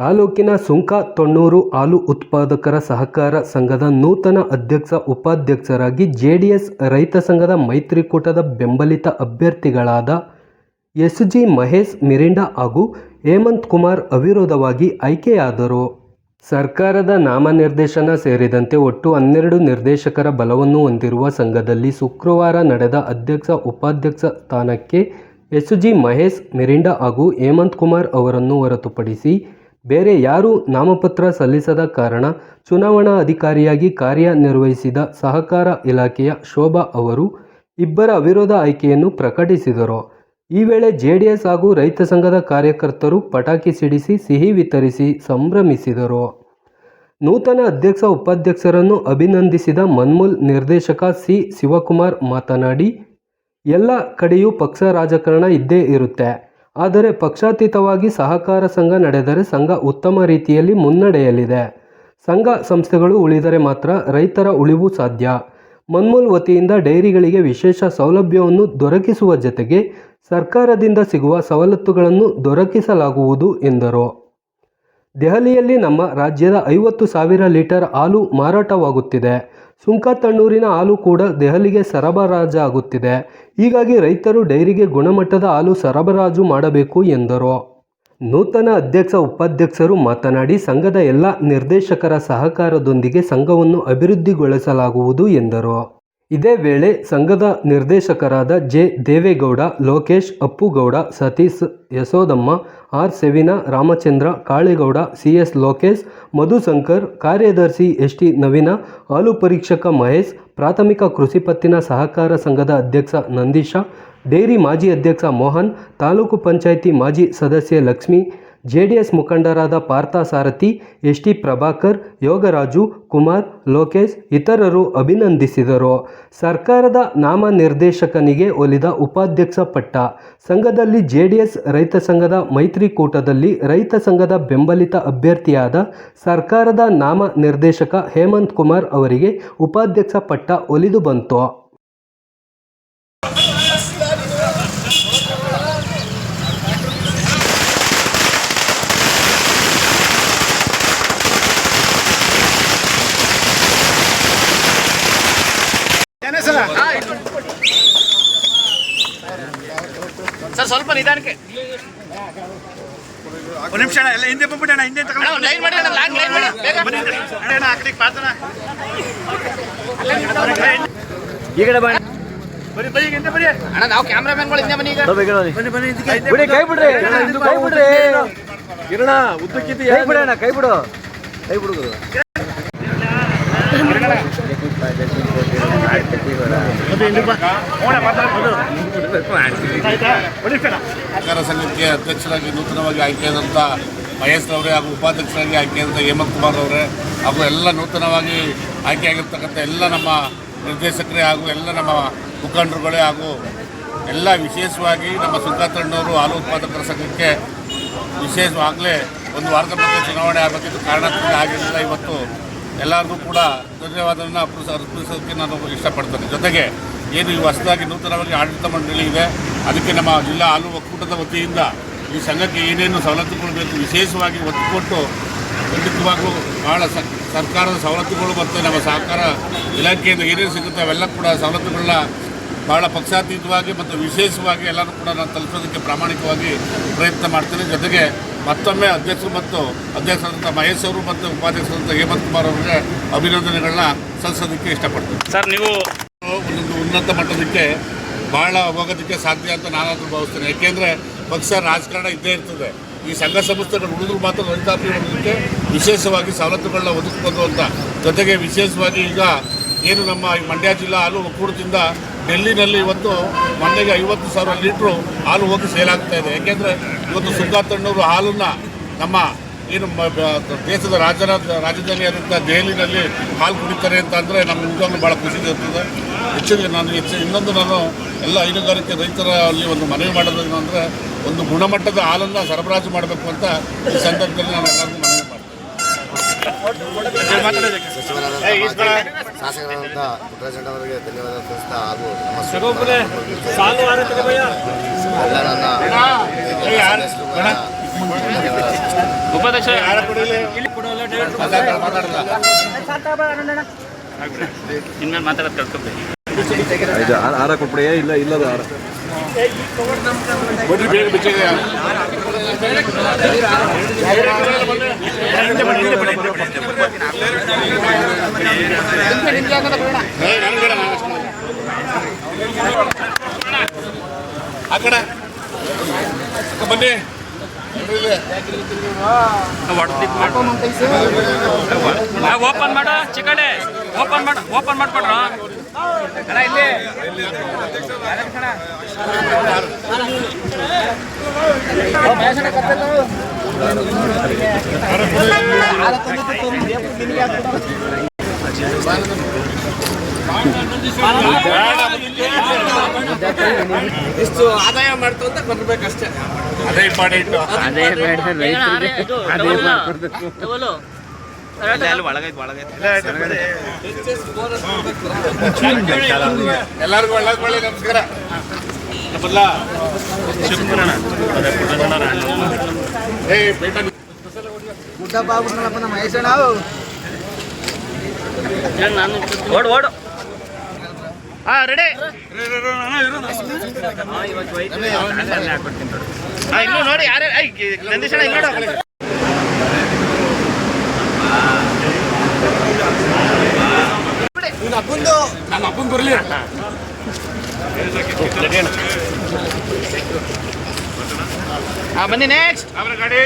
ತಾಲೂಕಿನ ಸುಂಕ ತೊಣ್ಣೂರು ಹಾಲು ಉತ್ಪಾದಕರ ಸಹಕಾರ ಸಂಘದ ನೂತನ ಅಧ್ಯಕ್ಷ ಉಪಾಧ್ಯಕ್ಷರಾಗಿ ಜೆಡಿಎಸ್ ರೈತ ಸಂಘದ ಮೈತ್ರಿಕೂಟದ ಬೆಂಬಲಿತ ಅಭ್ಯರ್ಥಿಗಳಾದ ಎಸ್ ಜಿ ಮಹೇಶ್ ಮಿರಿಂಡ ಹಾಗೂ ಹೇಮಂತ್ ಕುಮಾರ್ ಅವಿರೋಧವಾಗಿ ಆಯ್ಕೆಯಾದರು. ಸರ್ಕಾರದ ನಾಮನಿರ್ದೇಶನ ಸೇರಿದಂತೆ ಒಟ್ಟು ಹನ್ನೆರಡು ನಿರ್ದೇಶಕರ ಬಲವನ್ನು ಹೊಂದಿರುವ ಸಂಘದಲ್ಲಿ ಶುಕ್ರವಾರ ನಡೆದ ಅಧ್ಯಕ್ಷ ಉಪಾಧ್ಯಕ್ಷ ಸ್ಥಾನಕ್ಕೆ ಎಸ್ ಜಿ ಮಹೇಶ್ ಮಿರಿಂಡ ಹಾಗೂ ಹೇಮಂತ್ ಕುಮಾರ್ ಅವರನ್ನು ಹೊರತುಪಡಿಸಿ ಬೇರೆ ಯಾರೂ ನಾಮಪತ್ರ ಸಲ್ಲಿಸದ ಕಾರಣ ಚುನಾವಣಾ ಅಧಿಕಾರಿಯಾಗಿ ಕಾರ್ಯನಿರ್ವಹಿಸಿದ ಸಹಕಾರ ಇಲಾಖೆಯ ಶೋಭಾ ಅವರು ಇಬ್ಬರ ಅವಿರೋಧ ಆಯ್ಕೆಯನ್ನು ಪ್ರಕಟಿಸಿದರು. ಈ ವೇಳೆ ಜೆಡಿಎಸ್ ಹಾಗೂ ರೈತ ಸಂಘದ ಕಾರ್ಯಕರ್ತರು ಪಟಾಕಿ ಸಿಡಿಸಿ ಸಿಹಿ ವಿತರಿಸಿ ಸಂಭ್ರಮಿಸಿದರು. ನೂತನ ಅಧ್ಯಕ್ಷ ಉಪಾಧ್ಯಕ್ಷರನ್ನು ಅಭಿನಂದಿಸಿದ ಮನ್ಮೂಲ್ ನಿರ್ದೇಶಕ ಸಿ. ಶಿವಕುಮಾರ್ ಮಾತನಾಡಿ, ಎಲ್ಲ ಕಡೆಯೂ ಪಕ್ಷ ರಾಜಕಾರಣ ಇದ್ದೇ ಇರುತ್ತೆ. ಆದರೆ ಪಕ್ಷಾತೀತವಾಗಿ ಸಹಕಾರ ಸಂಘ ನಡೆದರೆ ಸಂಘ ಉತ್ತಮ ರೀತಿಯಲ್ಲಿ ಮುನ್ನಡೆಯಲಿದೆ. ಸಂಘ ಸಂಸ್ಥೆಗಳು ಉಳಿದರೆ ಮಾತ್ರ ರೈತರ ಉಳಿವು ಸಾಧ್ಯ. ಮನ್ಮೂಲ್ ವತಿಯಿಂದ ಡೈರಿಗಳಿಗೆ ವಿಶೇಷ ಸೌಲಭ್ಯವನ್ನು ದೊರಕಿಸುವ ಜತೆಗೆ ಸರ್ಕಾರದಿಂದ ಸಿಗುವ ಸವಲತ್ತುಗಳನ್ನು ದೊರಕಿಸಲಾಗುವುದು ಎಂದರು. ದೆಹಲಿಯಲ್ಲಿ ನಮ್ಮ ರಾಜ್ಯದ ಐವತ್ತು ಸಾವಿರ ಲೀಟರ್ ಹಾಲು ಮಾರಾಟವಾಗುತ್ತಿದೆ. ಸುಂಕತಣ್ಣೂರಿನ ಹಾಲು ಕೂಡ ದೆಹಲಿಗೆ ಸರಬರಾಜು ಆಗುತ್ತಿದೆ. ಹೀಗಾಗಿ ರೈತರು ಡೈರಿಗೆ ಗುಣಮಟ್ಟದ ಹಾಲು ಸರಬರಾಜು ಮಾಡಬೇಕು ಎಂದರು. ನೂತನ ಅಧ್ಯಕ್ಷ, ಉಪಾಧ್ಯಕ್ಷರು ಮಾತನಾಡಿ, ಸಂಘದ ಎಲ್ಲ ನಿರ್ದೇಶಕರ ಸಹಕಾರದೊಂದಿಗೆ ಸಂಘವನ್ನು ಅಭಿವೃದ್ಧಿಗೊಳಿಸಲಾಗುವುದು ಎಂದರು. ಇದೇ ವೇಳೆ ಸಂಘದ ನಿರ್ದೇಶಕರಾದ ಜೆ. ದೇವೇಗೌಡ, ಲೋಕೇಶ್ ಅಪ್ಪುಗೌಡ, ಸತೀಶ್ ಯಶೋದಮ್ಮ, ಆರ್. ಸೆವಿನ ರಾಮಚಂದ್ರ ಕಾಳೇಗೌಡ, ಸಿ. ಎಸ್. ಲೋಕೇಶ್ ಮಧುಶಂಕರ್ ಕಾರ್ಯದರ್ಶಿ ಎಸ್. ಟಿ. ನವೀನ, ಹಾಲು ಪರೀಕ್ಷಕ ಮಹೇಶ್, ಪ್ರಾಥಮಿಕ ಕೃಷಿ ಪತ್ತಿನ ಸಹಕಾರ ಸಂಘದ ಅಧ್ಯಕ್ಷ ನಂದೀಶ, ಡೇರಿ ಮಾಜಿ ಅಧ್ಯಕ್ಷ ಮೋಹನ್, ತಾಲೂಕು ಪಂಚಾಯಿತಿ ಮಾಜಿ ಸದಸ್ಯೆ ಲಕ್ಷ್ಮಿ ಜೆಡಿಎಸ್ ಮುಖಂಡರಾದ ಪಾರ್ಥ ಸಾರಥಿ ಎಸ್ ಟಿ ಪ್ರಭಾಕರ್, ಯೋಗರಾಜು, ಕುಮಾರ್, ಲೋಕೇಶ್ ಇತರರು ಅಭಿನಂದಿಸಿದರು. ಸರ್ಕಾರದ ನಾಮನಿರ್ದೇಶಕನಿಗೆ ಒಲಿದ ಉಪಾಧ್ಯಕ್ಷ ಪಟ್ಟ. ಸಂಘದಲ್ಲಿ ಜೆಡಿಎಸ್ ರೈತ ಸಂಘದ ಮೈತ್ರಿಕೂಟದಲ್ಲಿ ರೈತ ಸಂಘದ ಬೆಂಬಲಿತ ಅಭ್ಯರ್ಥಿಯಾದ ಸರ್ಕಾರದ ನಾಮ ನಿರ್ದೇಶಕ ಹೇಮಂತ್ ಕುಮಾರ್ ಅವರಿಗೆ ಉಪಾಧ್ಯಕ್ಷ ಪಟ್ಟ ಒಲಿದು ಬಂತು ಸರ್ ಸ್ವಲ್ಪ ನಿಧಾನಕ್ಕೆ. ಒಂದು ನಿಮಿಷ ಅಣ್ಣ ಎಲ್ಲ ಹಿಂದೆ ಬಂದ್ಬಿಟ್ಟಣ ಹಿಂದೆ ತಗೊಂಡು ಅಣ್ಣ, ಲೈನ್ ಮಾಡಿ ಅಣ್ಣ, ಲಾಂಗ್ ಲೈನ್ ಮಾಡಿ. ಬೇಗ. ಬನ್ನಿ ಅಣ್ಣ ಈ ಕಡೆ ಬನ್ನಿ. ಬನ್ನಿ ಬನ್ನಿ ಹಿಂದೆ ಅಣ್ಣ ನಾವು ಕ್ಯಾಮ್ರಾಮನ್ಗಳು ಹಿಂದೆ ಬನ್ನಿ ಈಗ. ಬನ್ನಿ ಬನ್ನಿ ಹಿಂದೆ ಬಿಡಿ ಕೈ ಬಿಡ್ರಿ ಇದು ಕೈ ಬಿಡ್ರಿ ಕಿರಣ ಉದ್ದಕ್ಕಿದ್ದು ಕೈ ಬಿಡೋಣ ಕೈ ಬಿಡು ಕೈ ಬಿಡು ಸಹಕಾರ ಸಂಘಕ್ಕೆ ಅಧ್ಯಕ್ಷರಾಗಿ ನೂತನವಾಗಿ ಆಯ್ಕೆಯಾದಂಥ ಅವರೇ ಹಾಗೂ ಉಪಾಧ್ಯಕ್ಷರಾಗಿ ಆಯ್ಕೆಯಾದಂಥ ಹೇಮಂತ್ ಕುಮಾರ್ ಅವರೇ ಹಾಗೂ ಎಲ್ಲ ನೂತನವಾಗಿ ಆಯ್ಕೆಯಾಗಿರ್ತಕ್ಕಂಥ ಎಲ್ಲ ನಮ್ಮ ನಿರ್ದೇಶಕರೇ ಹಾಗೂ ಎಲ್ಲ ನಮ್ಮ ಮುಖಂಡರುಗಳೇ ಹಾಗೂ ಎಲ್ಲ ವಿಶೇಷವಾಗಿ ನಮ್ಮ ಸುಂಕಾತಣ್ಣವರು ಹಾಲು ಉತ್ಪಾದಕರ ಸಂಘಕ್ಕೆ ವಿಶೇಷವಾಗಲೇ ಒಂದು ವಾರದ ಮುಂದೆ ಚುನಾವಣೆ ಆಗಬೇಕಿದ್ದು ಕಾರಣದಿಂದ ಆಗಿರಲಿಲ್ಲ ಇವತ್ತು ಎಲ್ಲರಿಗೂ ಕೂಡ ಧನ್ಯವಾದವನ್ನು ಅರ್ಪಿಸ ಅರ್ಪಿಸೋದಕ್ಕೆ ನಾನು ಇಷ್ಟಪಡ್ತೇನೆ. ಜೊತೆಗೆ ಏನು ಈ ಹೊಸದಾಗಿ ನೂತನವಾಗಿ ಆಡಳಿತ ಮಂಡಳಿ ಇದೆ, ಅದಕ್ಕೆ ನಮ್ಮ ಜಿಲ್ಲಾ ಹಾಲು ಒಕ್ಕೂಟದ ವತಿಯಿಂದ ಈ ಸಂಘಕ್ಕೆ ಏನೇನು ಸವಲತ್ತುಗಳು ಬೇಕು ವಿಶೇಷವಾಗಿ ಒತ್ತು ಕೊಟ್ಟು ಖಂಡಿತವಾಗ್ಲೂ ಭಾಳ ಸರ್ಕಾರದ ಸವಲತ್ತುಗಳು ಮತ್ತು ನಮ್ಮ ಸಹಕಾರ ಇಲಾಖೆಯಿಂದ ಏನೇನು ಸಿಗುತ್ತೆ ಅವೆಲ್ಲ ಕೂಡ ಸವಲತ್ತುಗಳನ್ನ ಭಾಳ ಪಕ್ಷಾತೀತವಾಗಿ ಮತ್ತು ವಿಶೇಷವಾಗಿ ಎಲ್ಲರೂ ಕೂಡ ನಾನು ತಲುಪೋದಕ್ಕೆ ಪ್ರಾಮಾಣಿಕವಾಗಿ ಪ್ರಯತ್ನ ಮಾಡ್ತೇನೆ. ಜೊತೆಗೆ ಮತ್ತೊಮ್ಮೆ ಅಧ್ಯಕ್ಷರು ಮತ್ತು ಅಧ್ಯಕ್ಷರಾದಂಥ ಮಹೇಶ್ ಅವರು ಮತ್ತು ಉಪಾಧ್ಯಕ್ಷರಾದಂಥ ಹೇಮಂತ್ ಕುಮಾರ್ ಅವರಿಗೆ ಅಭಿನಂದನೆಗಳನ್ನ ಸಲ್ಲಿಸೋದಕ್ಕೆ ಇಷ್ಟಪಡ್ತೀನಿ. ಸರ್ ನೀವು ಒಂದೊಂದು ಉನ್ನತ ಮಟ್ಟದಕ್ಕೆ ಭಾಳ ಹೋಗೋದಕ್ಕೆ ಸಾಧ್ಯ ಅಂತ ನಾನಾದರೂ ಭಾವಿಸ್ತೇನೆ. ಯಾಕೆಂದರೆ ಪಕ್ಷ ರಾಜಕಾರಣ ಇದ್ದೇ ಇರ್ತದೆ. ಈ ಸಂಘ ಸಂಸ್ಥೆಗಳು ಉಳಿದ್ರು ಮಾತ್ರ ರೈತಾಪಿ ವರ್ಗಕ್ಕೆ ವಿಶೇಷವಾಗಿ ಸವಲತ್ತುಗಳನ್ನ ಒದಗಿಸ್ಬೋದು ಅಂತ. ಜೊತೆಗೆ ವಿಶೇಷವಾಗಿ ಈಗ ಏನು ನಮ್ಮ ಈ ಮಂಡ್ಯ ಜಿಲ್ಲಾ ಹಾಲು ಒಕ್ಕೂಟದಿಂದ ಡೆಲ್ಲಿನಲ್ಲಿ ಇವತ್ತು ಮೊನ್ನೆಗೆ ಐವತ್ತು ಸಾವಿರ ಲೀಟ್ರು ಹಾಲು ಹೋಗಿ ಸೇಲ್ ಆಗ್ತಾ ಇದೆ. ಯಾಕೆಂದರೆ ಇವತ್ತು ಸುಂದಾತಣ್ಣವರು ಹಾಲನ್ನು ನಮ್ಮ ಏನು ದೇಶದ ರಾಜ ರಾಜಧಾನಿಯಾದಂಥ ದೆಹಲಿನಲ್ಲಿ ಹಾಲು ಕುಡಿತಾರೆ ಅಂತ ಅಂದರೆ ನಮ್ಮ ನಿಜವಾಗ್ಲೂ ಭಾಳ ಖುಷಿ ಇರ್ತದೆ. ಹೆಚ್ಚಿಗೆ ನಾನು ಹೆಚ್ಚು ಇನ್ನೊಂದು ನಾನು ಎಲ್ಲ ಹೈನುಗಾರಿಕೆ ರೈತರ ಅಲ್ಲಿ ಒಂದು ಮನವಿ ಮಾಡೋದೇನು ಅಂದರೆ ಒಂದು ಗುಣಮಟ್ಟದ ಹಾಲನ್ನು ಸರಬರಾಜು ಮಾಡಬೇಕು ಅಂತ ಈ ಸಂದರ್ಭದಲ್ಲಿ ನಾನು ಎಲ್ಲರಿಗೂ ಶಾಸಕರಾದಂಥ ಪುಟ್ಟರಾಜಣ್ಣ ಅವರಿಗೆ ಧನ್ಯವಾದ ತಿಳಿಸ್ತಾ ಹಾಗೂ ನಮ್ಮ ಎಲ್ಲ ನನ್ನ ಇನ್ಮೇಲೆ ಮಾತಾಡೋದು ಕಳ್ಕೊಬೇಕು ಆರ ಕೊಟ್ಬಿಡಿ ಇಲ್ಲ ಇಲ್ಲದ ಆರ ಬಡ್ಡಿ ಬೇಗ ಬನ್ನಿ. ಓಪನ್ ಮಾಡ ಚಿಕಡೆ ಓಪನ್ ಮಾಡ ಓಪನ್ ಮಾಡ್ಕೊಡ್ರ ಇಲ್ಲಿ ಇಷ್ಟು ಆದಾಯ ಮಾಡ್ತು ಅಂತ ಬರ್ಬೇಕಷ್ಟೇ ಅದೇ ಇಂಪಾರ್ಟೆಂಟ್ ಅದೇ ಎಲ್ಲರಿಗೂ ಒಳ್ಳೇದು ಒಳ್ಳೆ ನಮಸ್ಕಾರ. ಓಡು ಓಡು ಹಾ ರೆಡಿ ಇನ್ನು ನೋಡಿ ಅಪ್ಪನ ಬರಲಿ ಹಾ ಬನ್ನಿ ನೆಕ್ಸ್ಟ್ ಗಾಡಿ.